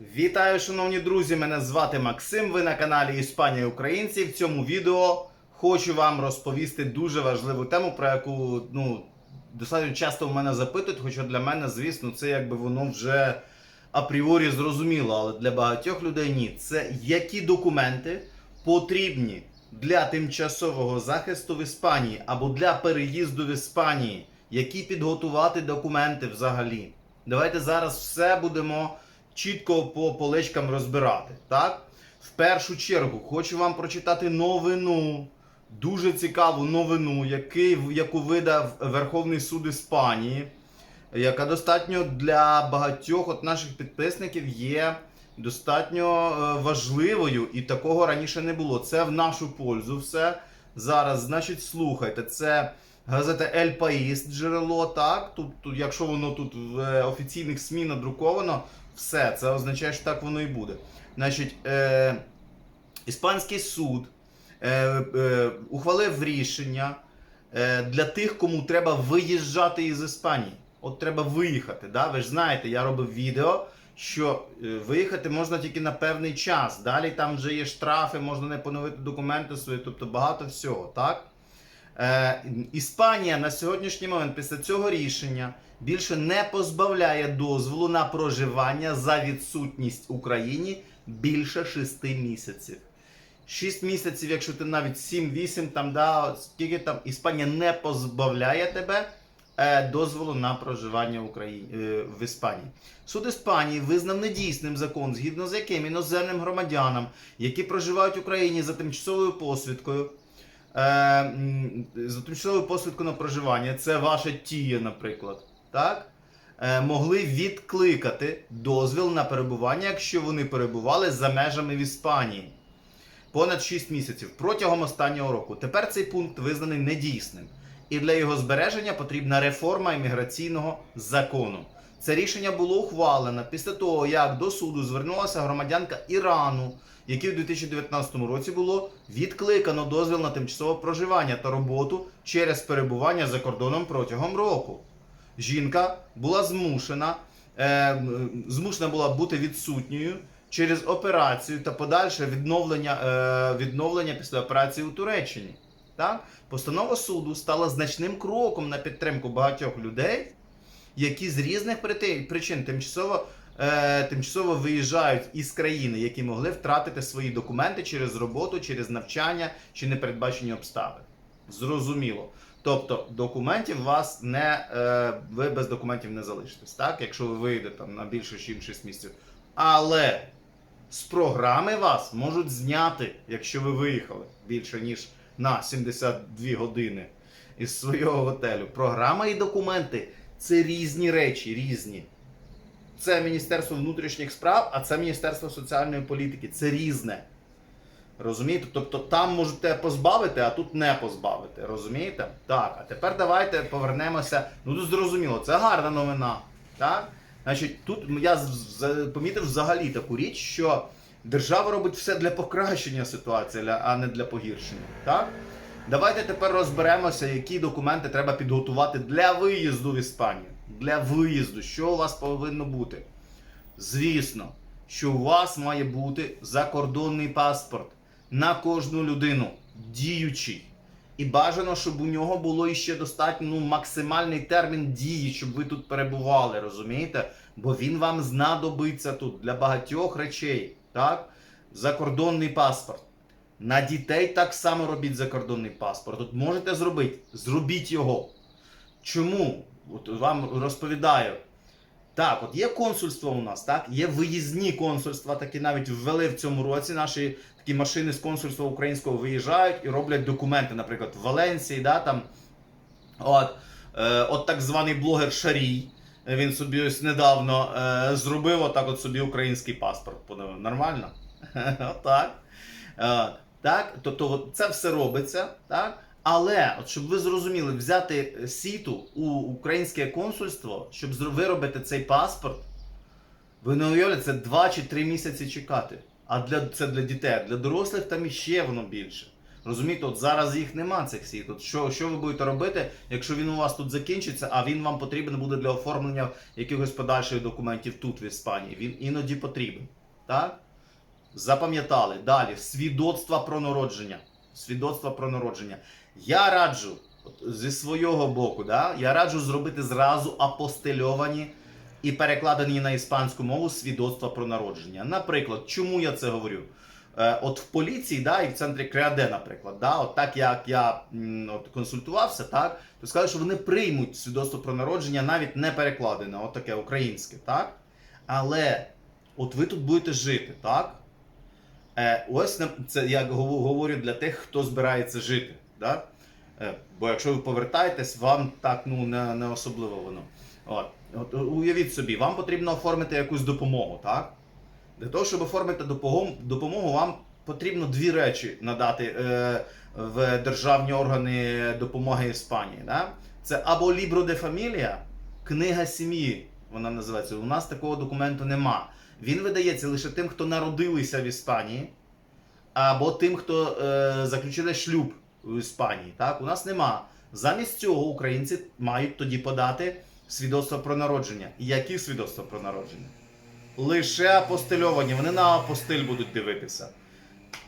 Вітаю, шановні друзі! Мене звати Максим. Ви на каналі Іспанія Українці. В цьому відео хочу вам розповісти дуже важливу тему, про яку ну, достатньо часто в мене запитують, хоча для мене, звісно, це якби воно вже апріорі зрозуміло, але для багатьох людей ні. Це які документи потрібні для тимчасового захисту в Іспанії або для переїзду в Іспанії, які підготувати документи взагалі. Давайте зараз все будемо чітко по поличкам розбирати. Так? В першу чергу хочу вам прочитати новину, дуже цікаву новину, яку видав Верховний суд Іспанії, яка достатньо для багатьох от наших підписників є достатньо е, важливою, і такого раніше не було. Це в нашу пользу все. Зараз, значить, слухайте, це газета El País джерело, так? Тут, тут, якщо воно тут в е, офіційних СМІ надруковано, все, це означає, що так воно і буде. Значить, е, іспанський суд е, е, ухвалив рішення е, для тих, кому треба виїжджати із Іспанії. От треба виїхати. Да? Ви ж знаєте, я робив відео, що е, виїхати можна тільки на певний час. Далі там вже є штрафи, можна не поновити документи свої, тобто багато всього. так? Е, Іспанія на сьогоднішній момент після цього рішення більше не позбавляє дозволу на проживання за відсутність в Україні більше 6 місяців. 6 місяців, якщо ти навіть 7-8, там да, скільки там Іспанія не позбавляє тебе е, дозволу на проживання в Україні е, в Іспанії. Суд Іспанії визнав недійсним закон, згідно з яким іноземним громадянам, які проживають в Україні за тимчасовою посвідкою, за тимчасовою посвідкою на проживання, це ваша тія, наприклад, так? Е, могли відкликати дозвіл на перебування, якщо вони перебували за межами в Іспанії понад 6 місяців протягом останнього року. Тепер цей пункт визнаний недійсним. І для його збереження потрібна реформа імміграційного закону. Це рішення було ухвалено після того, як до суду звернулася громадянка Ірану, якій у 2019 році було відкликано дозвіл на тимчасове проживання та роботу через перебування за кордоном протягом року. Жінка була змушена, е, змушена була бути відсутньою через операцію та подальше відновлення, е, відновлення після операції у Туреччині. Так? Постанова суду стала значним кроком на підтримку багатьох людей, які з різних причин тимчасово, е, тимчасово виїжджають із країни, які могли втратити свої документи через роботу, через навчання чи непередбачені обставини. Зрозуміло. Тобто документів вас не е, ви без документів не залишитесь, так? Якщо ви вийдете там на більше ніж 6 місяців. Але з програми вас можуть зняти, якщо ви виїхали більше ніж на 72 години із свого готелю. Програма і документи це різні речі, різні. Це Міністерство внутрішніх справ, а це Міністерство соціальної політики. Це різне. Розумієте? Тобто там можете позбавити, а тут не позбавити. Розумієте? Так, а тепер давайте повернемося. Ну тут зрозуміло, це гарна новина. Так? Значить, тут я помітив взагалі таку річ, що держава робить все для покращення ситуації, а не для погіршення. Так? Давайте тепер розберемося, які документи треба підготувати для виїзду в Іспанію. Для виїзду, що у вас повинно бути? Звісно, що у вас має бути закордонний паспорт на кожну людину, діючий. І бажано, щоб у нього було іще достатньо ну, максимальний термін дії, щоб ви тут перебували, розумієте? Бо він вам знадобиться тут для багатьох речей. Так? Закордонний паспорт. На дітей так само робіть закордонний паспорт. От можете зробити, зробіть його. Чому? От вам розповідаю. Так, от є консульство у нас, так? Є виїзні консульства, такі навіть ввели в цьому році. Наші такі машини з консульства українського виїжджають і роблять документи, наприклад, в Валенсії, да, там. От, е, от так званий блогер Шарій. Він собі ось недавно е, зробив отак от собі український паспорт. Нормально? Отак. Так, тобто от це все робиться, так? Але, от щоб ви зрозуміли, взяти сіту у українське консульство, щоб виробити цей паспорт, ви не уявляєте, це 2 чи 3 місяці чекати. А для, це для дітей, для дорослих там іще воно більше. Розумієте, от зараз їх нема цих всіх. От що, що ви будете робити, якщо він у вас тут закінчиться, а він вам потрібен буде для оформлення якихось подальших документів тут, в Іспанії. Він іноді потрібен. Так? Запам'ятали. Далі. Свідоцтва про народження. Свідоцтва про народження. Я раджу зі свого боку, да, я раджу зробити зразу апостельовані і перекладені на іспанську мову свідоцтва про народження. Наприклад, чому я це говорю? Е, от в поліції, да, і в центрі Креаде, наприклад, да, от так як я от, консультувався, так, то сказали, що вони приймуть свідоцтво про народження навіть не перекладене, от таке українське, так? Але от ви тут будете жити, так? Е, ось це я говорю для тих, хто збирається жити. Да? Е, бо якщо ви повертаєтесь, вам так ну, не, не особливо воно. От. От, уявіть собі, вам потрібно оформити якусь допомогу, так? Для того, щоб оформити допомогу, вам потрібно дві речі надати е, в державні органи допомоги Іспанії. Да? Це або Libro de Familia, книга сім'ї. Вона називається. У нас такого документу нема. Він видається лише тим, хто народилися в Іспанії, або тим, хто е, заключили шлюб в Іспанії. Так? У нас нема. Замість цього українці мають тоді подати свідоцтво про народження. Які свідоцтва про народження? Лише апостильовані. Вони на апостиль будуть дивитися.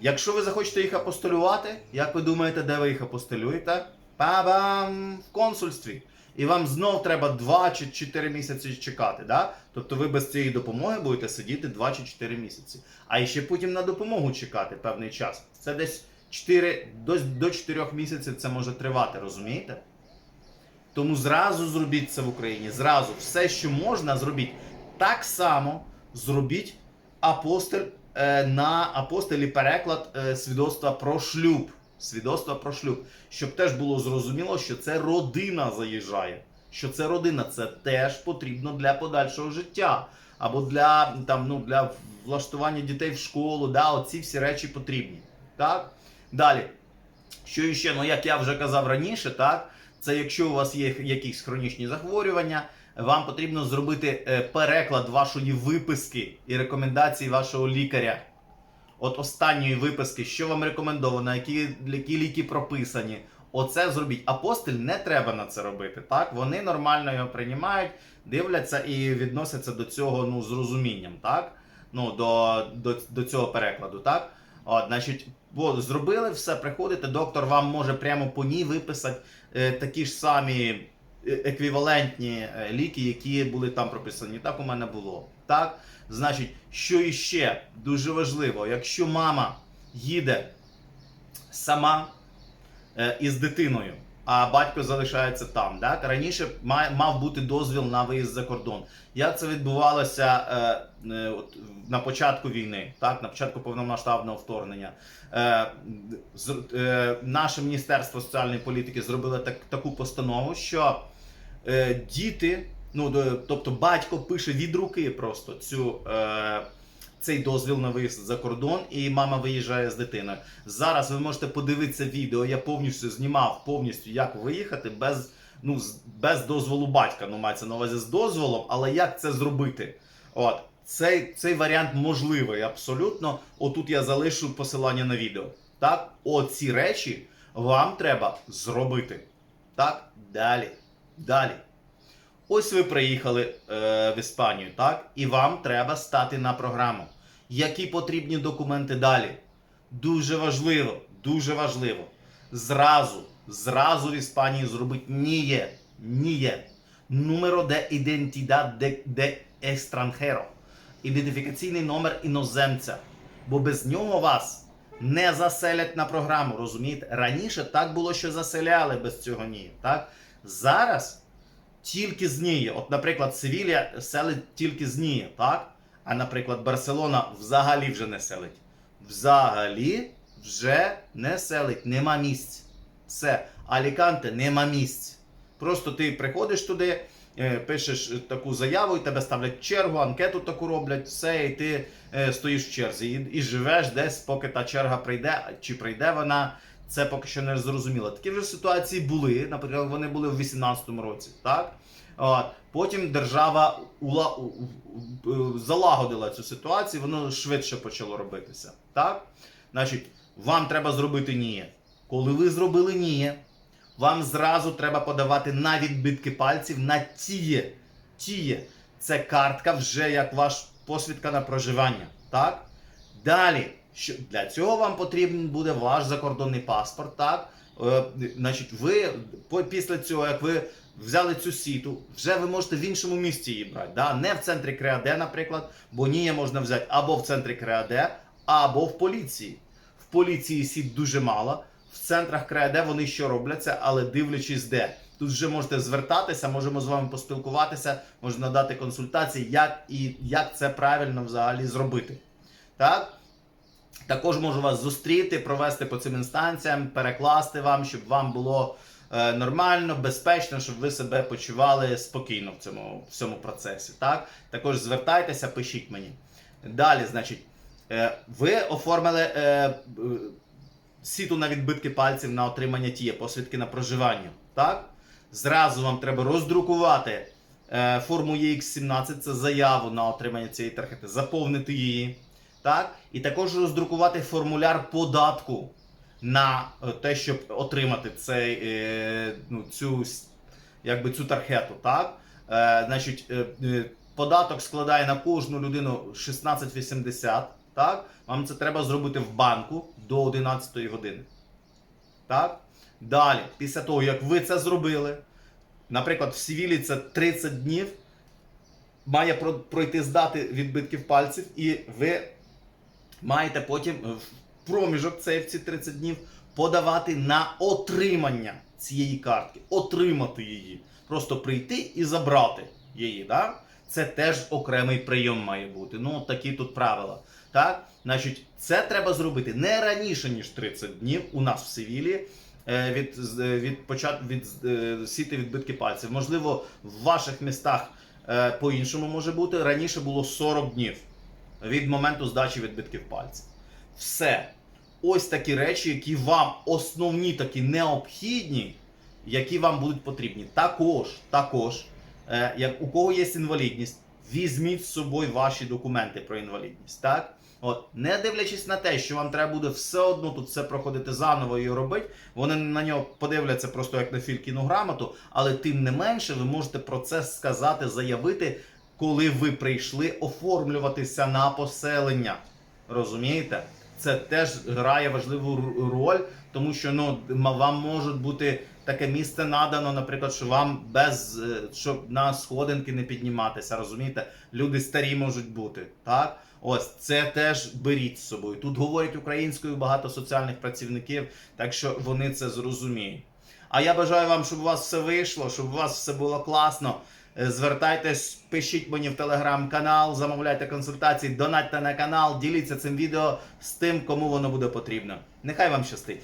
Якщо ви захочете їх апостилювати, як ви думаєте, де ви їх апостилюєте? Па-бам! В консульстві. І вам знов треба 2 чи 4 місяці чекати. Да? Тобто ви без цієї допомоги будете сидіти 2 чи 4 місяці. А ще потім на допомогу чекати певний час. Це десь 4, до, до 4 місяців це може тривати, розумієте? Тому зразу зробіть це в Україні. Зразу все, що можна, зробіть. Так само зробіть апостиль е, на апостилі переклад е, свідоцтва про шлюб. Свідоцтва про шлюб. Щоб теж було зрозуміло, що це родина заїжджає. Що це родина, це теж потрібно для подальшого життя. Або для, там, ну, для влаштування дітей в школу. Да, оці всі речі потрібні. Так? Далі. Що ще, ну як я вже казав раніше, так? Це якщо у вас є якісь хронічні захворювання, вам потрібно зробити е, переклад вашої виписки і рекомендацій вашого лікаря. От останньої виписки, що вам рекомендовано, які, які ліки прописані. Оце зробіть. Апостиль не треба на це робити. Так? Вони нормально його приймають, дивляться і відносяться до цього ну, з розумінням, так? Ну, до, до, до цього перекладу. Так? От, значить, от, зробили все, приходите, доктор вам може прямо по ній виписати е, такі ж самі е, еквівалентні е, ліки, які були там прописані. Так у мене було. Так? Значить, що іще дуже важливо, якщо мама їде сама е, із дитиною, а батько залишається там. Так? Раніше мав бути дозвіл на виїзд за кордон. Як це відбувалося е, е, на початку війни, так? на початку повномасштабного вторгнення? Наше Міністерство соціальної політики зробило так, таку постанову, що діти, ну, тобто батько пише від руки просто цю. Е, цей дозвіл на виїзд за кордон, і мама виїжджає з дитиною. Зараз ви можете подивитися відео. Я повністю знімав повністю, як виїхати без, ну, без дозволу батька. Ну, мається на увазі з дозволом, але як це зробити? От цей, цей варіант можливий абсолютно. Отут я залишу посилання на відео. Так, оці речі вам треба зробити. Так, далі. Далі. Ось ви приїхали е, в Іспанію, так? І вам треба стати на програму. Які потрібні документи далі? Дуже важливо, дуже важливо. Зразу, зразу в Іспанії зробити ніє, ніє. Numero de identidad de, de extranjero. Ідентифікаційний номер іноземця. Бо без нього вас не заселять на програму, розумієте? Раніше так було, що заселяли без цього ні. Так? Зараз тільки з неї. От, наприклад, Севілля селить тільки з неї, так? А, наприклад, Барселона взагалі вже не селить. Взагалі вже не селить, нема місць. Все, Аліканте нема місць. Просто ти приходиш туди, е, пишеш таку заяву, і тебе ставлять чергу, анкету таку роблять, все, і ти е, стоїш в черзі. І, і живеш десь, поки та черга прийде, чи прийде вона. Це поки що не зрозуміло. Такі вже ситуації були. Наприклад, вони були в 18-му році. Так? От. Потім держава ула... залагодила цю ситуацію, воно швидше почало робитися. Так? Значить, вам треба зробити ні. Коли ви зробили ні, вам зразу треба подавати на відбитки пальців на тіє. Тіє. Це картка вже як ваш посвідка на проживання. Так? Далі, що для цього вам потрібен буде ваш закордонний паспорт. Так? Е, значить, ви після цього, як ви взяли цю сіту, вже ви можете в іншому місці її брати. Да? Не в центрі Креаде, наприклад, бо ні, можна взяти або в центрі Креаде, або в поліції. В поліції сіт дуже мало. В центрах Креаде вони що робляться, але дивлячись де. Тут вже можете звертатися, можемо з вами поспілкуватися, можна надати консультації, як і як це правильно взагалі зробити. Так? Також можу вас зустріти, провести по цим інстанціям, перекласти вам, щоб вам було е, нормально, безпечно, щоб ви себе почували спокійно в цьому, в цьому процесі. Так? Також звертайтеся, пишіть мені. Далі, значить, е, ви оформили е, е, сіту на відбитки пальців на отримання тіє, посвідки на проживання. Так? Зразу вам треба роздрукувати е, форму EX17, це заяву на отримання цієї тархети, заповнити її. Так? І також роздрукувати формуляр податку на е, те, щоб отримати цей, е, ну, цю, якби, цю тархету. Так? Е, значить, е, податок складає на кожну людину 16,80. Так? Вам це треба зробити в банку до 11 години. Так? Далі, після того, як ви це зробили, наприклад, в Сівілі це 30 днів, має пройти здати відбитків пальців, і ви маєте потім е, в проміжок цей в ці 30 днів подавати на отримання цієї картки, отримати її. Просто прийти і забрати її. Да? Це теж окремий прийом має бути. Ну, такі тут правила. Так? Значить, це треба зробити не раніше, ніж 30 днів у нас в Севілі. е, Від, е, від, почат, від сіти відбитки пальців. Можливо, в ваших містах по-іншому може бути. Раніше було 40 днів від моменту здачі відбитків пальців. Все. Ось такі речі, які вам основні, такі необхідні, які вам будуть потрібні. Також, також, е, як у кого є інвалідність, візьміть з собою ваші документи про інвалідність. Так? От, не дивлячись на те, що вам треба буде все одно тут все проходити заново і робити, вони на нього подивляться просто як на фількіну грамоту, але тим не менше ви можете про це сказати, заявити, коли ви прийшли оформлюватися на поселення. Розумієте? Це теж грає важливу роль, тому що ну, вам може бути таке місце надано, наприклад, що вам без е, щоб на сходинки не підніматися. Розумієте? Люди старі можуть бути. Так? Ось це теж беріть з собою. Тут говорять українською багато соціальних працівників, так що вони це зрозуміють. А я бажаю вам, щоб у вас все вийшло, щоб у вас все було класно. Е, Звертайтесь, пишіть мені в телеграм-канал, замовляйте консультації, донатьте на канал, діліться цим відео з тим, кому воно буде потрібно. Нехай вам щастить!